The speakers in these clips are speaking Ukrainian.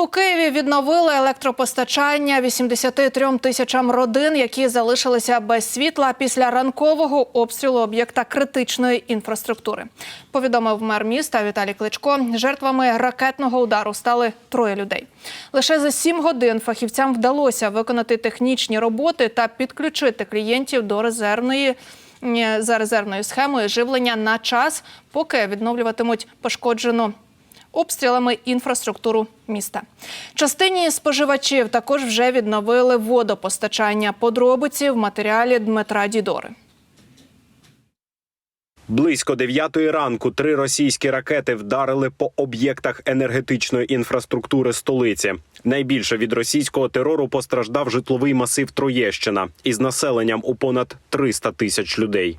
У Києві відновили електропостачання 83 тисячам родин, які залишилися без світла після ранкового обстрілу об'єкта критичної інфраструктури. Повідомив мер міста Віталій Кличко. Жертвами ракетного удару стали троє людей. Лише за сім годин фахівцям вдалося виконати технічні роботи та підключити клієнтів до резервної за резервною схемою живлення на час, поки відновлюватимуть пошкоджену обстрілами інфраструктуру міста. Частині споживачів також вже відновили водопостачання. Подробиці в матеріалі Дмитра Дідори. Близько дев'ятої ранку три російські ракети вдарили по об'єктах енергетичної інфраструктури столиці. Найбільше від російського терору постраждав житловий масив Троєщина із населенням у понад 300 тисяч людей.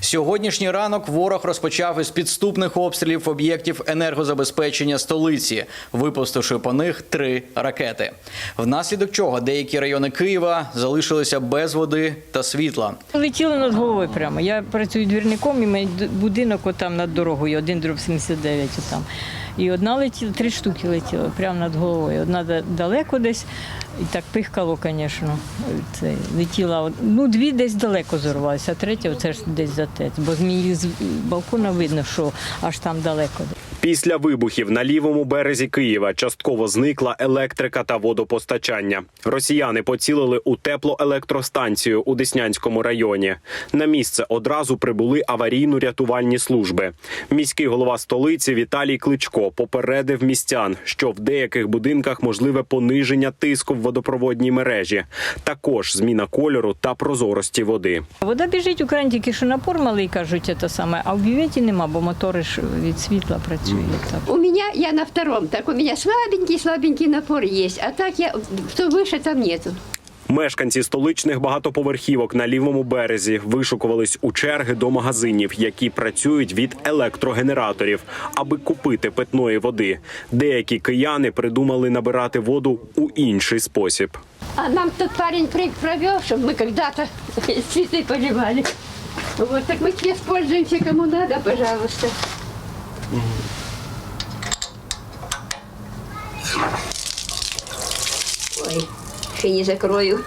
Сьогоднішній ранок ворог розпочав із підступних обстрілів об'єктів енергозабезпечення столиці, випустивши по них три ракети. Внаслідок чого деякі райони Києва залишилися без води та світла. Летіли над головою прямо. Я працюю двірником, і мій будинок отам над дорогою, один дроб 79 там. І одна летіла, три штуки летіли прямо над головою. Одна да- далеко десь, і так пихкало, звісно. Це летіла, ну дві десь далеко зорвалися, а третя оце ж десь за те. Бо з мені з балкона видно, що аж там далеко. Після вибухів на лівому березі Києва частково зникла електрика та водопостачання. Росіяни поцілили у теплоелектростанцію у Деснянському районі. На місце одразу прибули аварійно-рятувальні служби. Міський голова столиці Віталій Кличко попередив містян, що в деяких будинках можливе пониження тиску в водопроводній мережі, також зміна кольору та прозорості води. Вода біжить у кран, тільки що напор малий, кажуть, те саме, а в бюветі нема, бо мотори ж від світла працюють Так. У меня, я на втором, так у меня слабенький-слабенький напор есть, а так я, кто выше, там нету. Мешканці столичних багатоповерхівок на лівому березі вишукувались у черги до магазинів, які працюють від електрогенераторів, аби купити питної води. Деякі кияни придумали набирати воду у інший спосіб. А нам тот парень при- провел, чтобы мы когда-то цветы поливали. Вот, так мы теперь пользуемся, кому надо, пожалуйста. Ой, ще не закрою.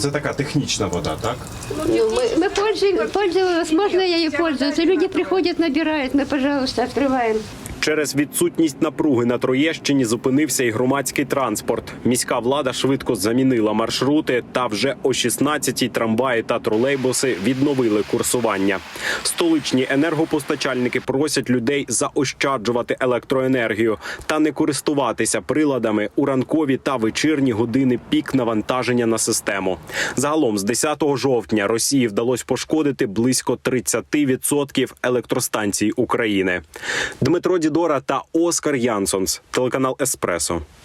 Це така технічна вода, так? Ну, мы, мы пользуем- пользовалась, можно я ей пользоваться. Люди приходят, набирают, мы, пожалуйста, открываем. Через відсутність напруги на Троєщині зупинився і громадський транспорт. Міська влада швидко замінила маршрути, та вже о 16-й трамваї та тролейбуси відновили курсування. Столичні енергопостачальники просять людей заощаджувати електроенергію та не користуватися приладами у ранкові та вечірні години пік навантаження на систему. Загалом з 10 жовтня Росії вдалося пошкодити близько 30% електростанцій України. Дмитро Дідора та Оскар Янсонс, телеканал Еспресо.